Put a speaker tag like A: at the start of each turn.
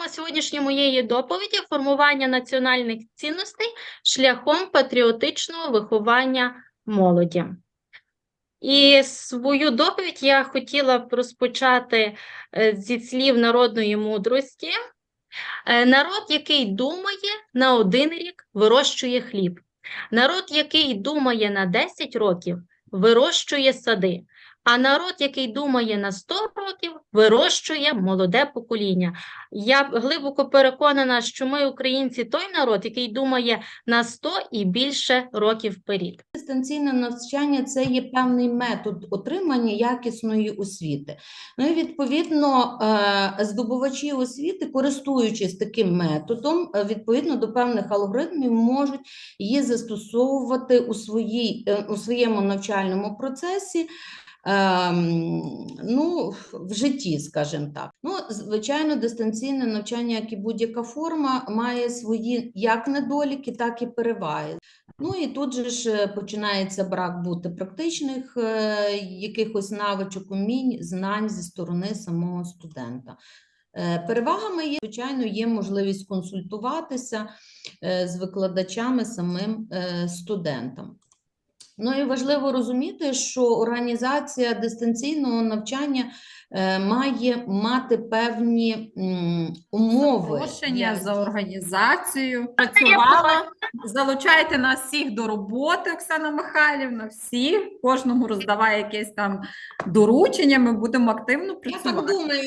A: Тема сьогоднішньої моєї доповіді формування національних цінностей шляхом патріотичного виховання молоді. І свою доповідь я хотіла б розпочати е, зі слів народної мудрості. Е, Народ, який думає на один рік, вирощує хліб. Народ, який думає на 10 років, вирощує сади. А народ, який думає на 100 років, вирощує молоде покоління. Я глибоко переконана, що ми, українці, той народ, який думає на 100 і більше років вперед.
B: Дистанційне навчання це є певний метод отримання якісної освіти. Ну і відповідно е, здобувачі освіти, користуючись таким методом, е, відповідно до певних алгоритмів, можуть її застосовувати у, своїй, е, у своєму навчальному процесі. Ем, Ну, в житті, скажімо так. Ну, звичайно, дистанційне навчання, як і будь-яка форма, має свої як недоліки, так і переваги. Ну і тут же ж е, починається брак бути практичних е, якихось навичок, умінь, знань зі сторони самого студента. Е, Перевагами є, звичайно, є можливість консультуватися з викладачами самим студентам. Ну і важливо розуміти, що організація дистанційного навчання е, має мати певні умови.
C: Запрошення за організацію. Працювала. Залучайте нас всіх до роботи, Оксана Михайлівна. Всі кожному роздаває якесь там доручення. Ми будемо активно
B: Я так
C: працювати.
B: думаю,